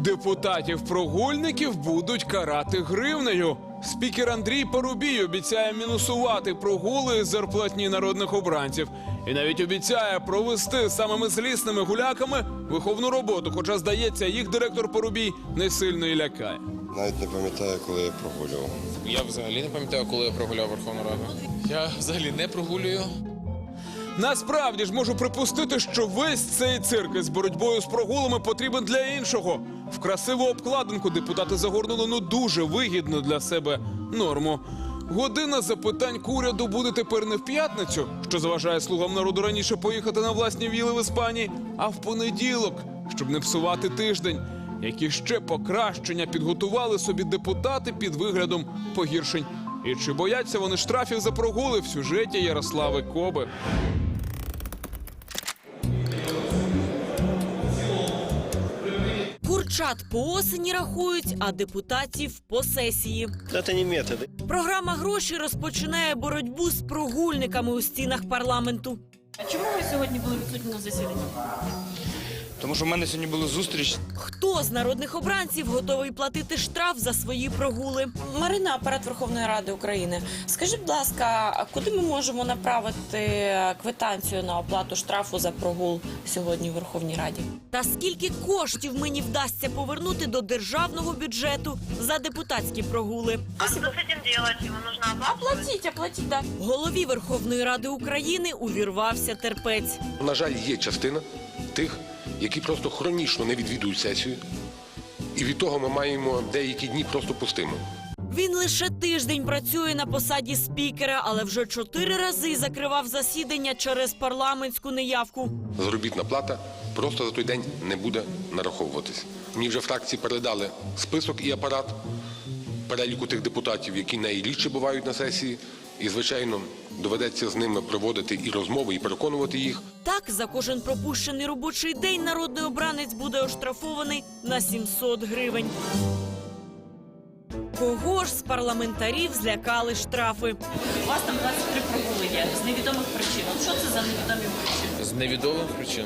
Депутатів-прогульників будуть карати гривнею. Спікер Андрій Парубій обіцяє мінусувати прогули зарплатні народних обранців. І навіть обіцяє провести самими злісними гуляками виховну роботу. Хоча, здається, їх директор Парубій не сильно і лякає. Навіть не пам'ятаю, коли я прогулював. Я взагалі не пам'ятаю, коли я прогуляв Верховну Раду. Я взагалі не прогулюю. Насправді ж можу припустити, що весь цей цирк із боротьбою з прогулами потрібен для іншого. В красиву обкладинку депутати загорнули ну дуже вигідну для себе норму. Година запитань к уряду буде тепер не в п'ятницю, що заважає слугам народу раніше поїхати на власні віли в Іспанії, а в понеділок, щоб не псувати тиждень. Які ще покращення підготували собі депутати під виглядом погіршень. І чи бояться вони штрафів за прогули в сюжеті Ярослави Коби? Курчат по осені рахують, а депутатів по сесії. Це не методи. Програма гроші розпочинає боротьбу з прогульниками у стінах парламенту. А чому ви сьогодні були відсутні на засіданні? Тому що в мене сьогодні була зустріч. Хто з народних обранців готовий платити штраф за свої прогули? Марина, апарат Верховної Ради України. Скажіть, будь ласка, куди ми можемо направити квитанцію на оплату штрафу за прогул сьогодні в Верховній Раді? Та скільки коштів мені вдасться повернути до державного бюджету за депутатські прогули? А с этим делать? Его нужно оплачивать? Оплатіть, оплатіть, да. Голові Верховної Ради України увірвався терпець. На жаль, є частина тих, які просто хронічно не відвідують сесію, і від того ми маємо деякі дні просто пустими. Він лише тиждень працює на посаді спікера, але вже чотири рази закривав засідання через парламентську неявку. Заробітна плата просто за той день не буде нараховуватись. Мені вже фракції передали список і апарат переліку тих депутатів, які найрідше бувають на сесії. І, звичайно, доведеться з ними проводити і розмови, і переконувати їх. Так, за кожен пропущений робочий день народний обранець буде оштрафований на 700 гривень. Кого ж з парламентарів злякали штрафи? У вас там 23 прогули є з невідомих причин. От Що це за невідомі причини? З невідомих причин.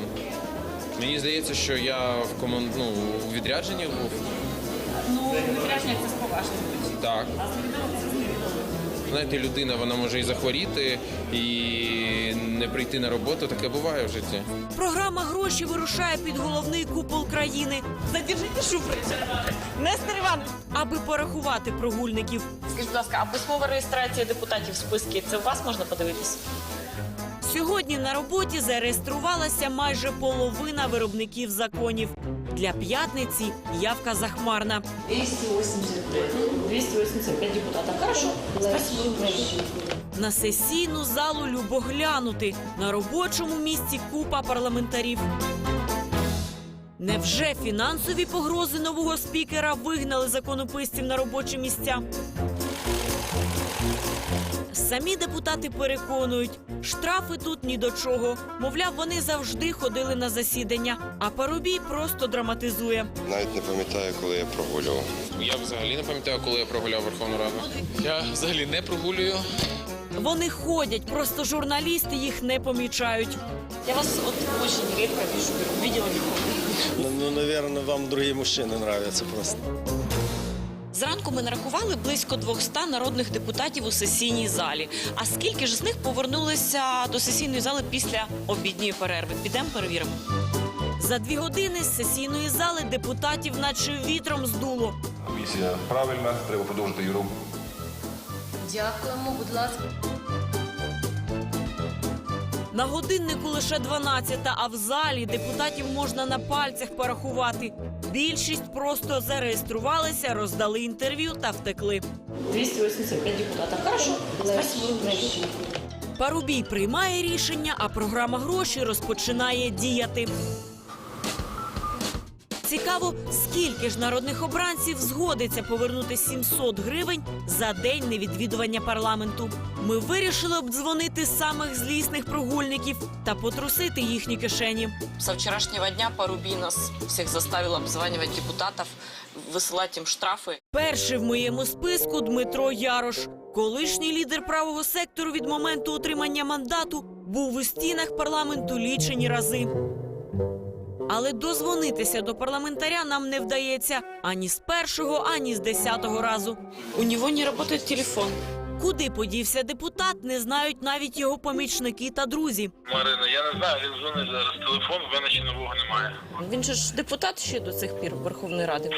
Мені здається, що я в команд... ну, у відрядженні був. Ну, відрядження це з поважних причин. Так. А з невідомих це з невідомих. Знаєте, людина вона може і захворіти, і не прийти на роботу. Таке буває в житті. Програма гроші вирушає під головний купол країни, Задержите Шуфрича. Нестер Іванович. аби порахувати прогульників. Скажіть, будь ласка, а письмова реєстрація депутатів в списки, це у вас можна подивитися? Сьогодні на роботі зареєструвалася майже половина виробників законів. Для п'ятниці явка захмарна. 285. 285 депутатов. Хорошо. Спасибо. На сесійну залу любо глянути. На робочому місці купа парламентарів. Невже фінансові погрози нового спікера вигнали законописців на робочі місця? Самі депутати переконують, штрафи тут ні до чого. Мовляв, вони завжди ходили на засідання, а Парубій просто драматизує. Навіть не пам'ятаю, коли я прогулював. Я взагалі не пам'ятаю, коли я прогуляв Верховну Раду. Я взагалі не прогулюю. Вони ходять, просто журналісти їх не помічають. Я вас вот очень редко вижу, видела Ну, ну, наверное, вам другие мужчины нравятся просто. Зранку ми нарахували близько 200 народних депутатів у сесійній залі. А скільки ж з них повернулися до сесійної зали після обідньої перерви? Підемо перевіримо. За дві години з сесійної зали депутатів наче вітром здуло. Місія правильна, треба продовжити її роботу. Дякуємо, будь ласка. На годиннику лише 12, а в залі депутатів можна на пальцях порахувати. Більшість просто зареєструвалися, роздали інтерв'ю та втекли. 285 депутатів. Хорошо. Спасибо. Парубій приймає рішення, а програма гроші розпочинає діяти. Цікаво, скільки ж народних обранців згодиться повернути 700 гривень за день невідвідування парламенту. Ми вирішили обдзвонити самих злісних прогульників та потрусити їхні кишені. Со вчерашнего дня Порубий нас всех заставил обзванивать депутатов, высылать им штрафы. Перший в моєму списку Дмитро Ярош. Колишній лідер правого сектору від моменту отримання мандату був у стінах парламенту лічені рази. Але дозвонитися до парламентаря нам не вдається ані з першого, ані з десятого разу. У нього не працює телефон. Куди подівся депутат, не знають навіть його помічники та друзі. Марина, я не знаю, він дзвонить зараз. Телефон в мене ще нового немає. Він же ж депутат ще до цих пір Верховної Ради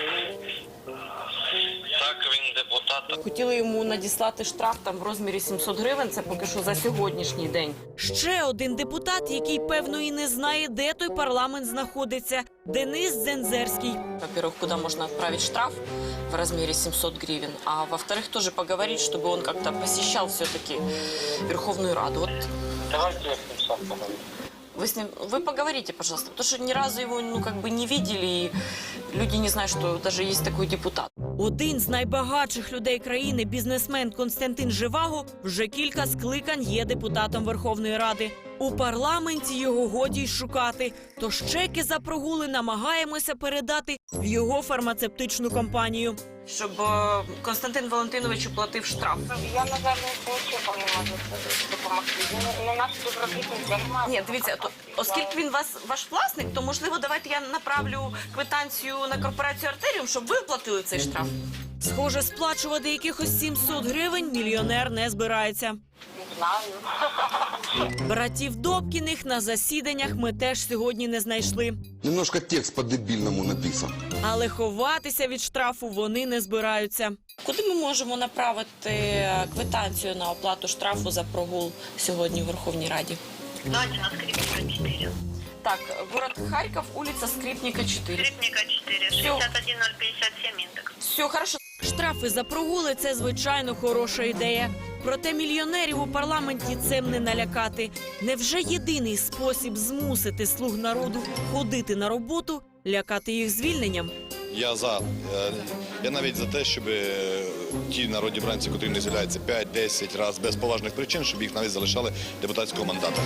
Так, він депутат. Хотіли йому надіслати штраф там в розмірі 700 гривень. Це поки що за сьогоднішній день. Ще один депутат, який певно і не знає, де той парламент знаходиться. Денис Дзензерський. Во-первых, куда можно отправить штраф в размере 700 гривен, а во-вторых, тоже поговорить, чтобы он как-то посещал все-таки Верховную Раду. Вот Давайте я з ним сам поговорю. вы с ним, вы поговорите, пожалуйста, потому что ни разу его, ну, как бы не видели, и люди не знают, что даже есть такой депутат. Один з найбагатших людей країни, бізнесмен Константин Живаго, вже кілька скликань є депутатом Верховної Ради. У парламенті його годі й шукати. Тож чеки за прогули намагаємося передати в його фармацевтичну компанію. Щоб е, Константин Валентинович оплатив штраф. Я, на жаль, не можу допомогти. Наш співробітник займає. Ні, дивіться, то, оскільки він вас ваш власник, то можливо давайте я направлю квитанцію на корпорацію Артеріум, щоб ви оплатили цей штраф. Схоже, сплачувати якихось 700 гривень мільйонер не збирається. Знаю. Братів Добкіних на засіданнях ми теж сьогодні не знайшли. Немножко текст по-дебильному написан. Але ховатися від штрафу вони не збираються. Куди ми можемо направити квитанцію на оплату штрафу за прогул сьогодні в Верховній Раді? Давайте на скрипника 4. Так, город Харків, вулиця Скрипника 4. Скрипника 4, 61057 индекс. Все, хорошо. Штрафи за прогули це звичайно хороша ідея. Проте мільйонерів у парламенті цим не налякати. Невже єдиний спосіб змусити слуг народу ходити на роботу, лякати їх звільненням? Я за. Я, я навіть за те, щоб е, ті народні бранці, котрі не з'являються 5-10 разів без поважних причин, щоб їх навіть залишали депутатського мандата.